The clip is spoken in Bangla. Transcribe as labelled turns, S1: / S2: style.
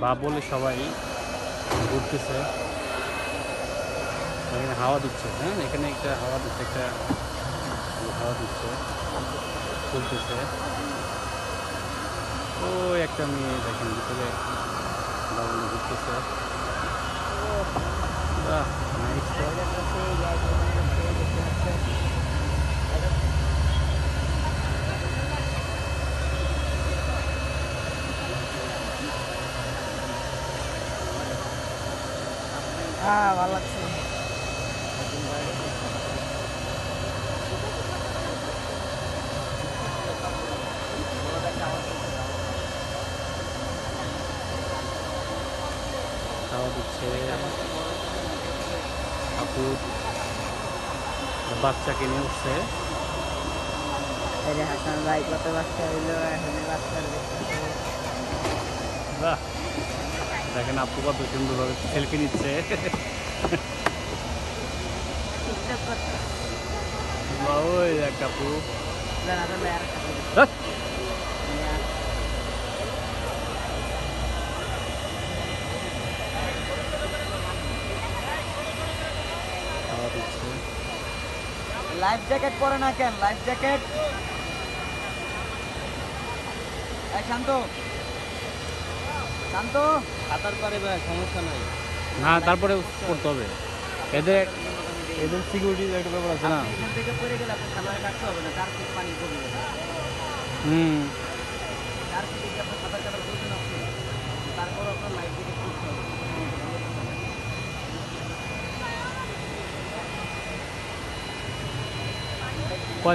S1: বা বলে সবাই ঘুরতেছে। এখানে হাওয়া দিচ্ছে হ্যাঁ? এখানে একটা হাওয়া দিচ্ছে, একটা হাওয়া দিচ্ছে, চলতেছে। ও একটা মেয়ে দেখেন ভিতরে ঘুরতেছে বাহ নাইস
S2: হ্যাঁ ভালো লাগছে।
S1: হাওয়া দিচ্ছে। আপু বাচ্চাকে নিয়ে উঠছে।
S2: হাসান ভাই কত বাচ্চা হইল এখানে বাচ্চার
S1: বাহ। দেখেন আপু কত সুন্দরভাবে সেলফি নিচ্ছে।
S2: লাইফ জ্যাকেট পরে না কেন? লাইফ জ্যাকেট শান্ত। শান্ত? সাঁতার পারে ভাই সমস্যা নাই।
S1: না তারপরে করতে হবে। এদের এদের সিকিউরিটির একটা ব্যাপার আছে না।
S2: এখান থেকে পড়ে গেলে আপনি সাঁতারে কাটতে হবে না পানি
S1: হুম।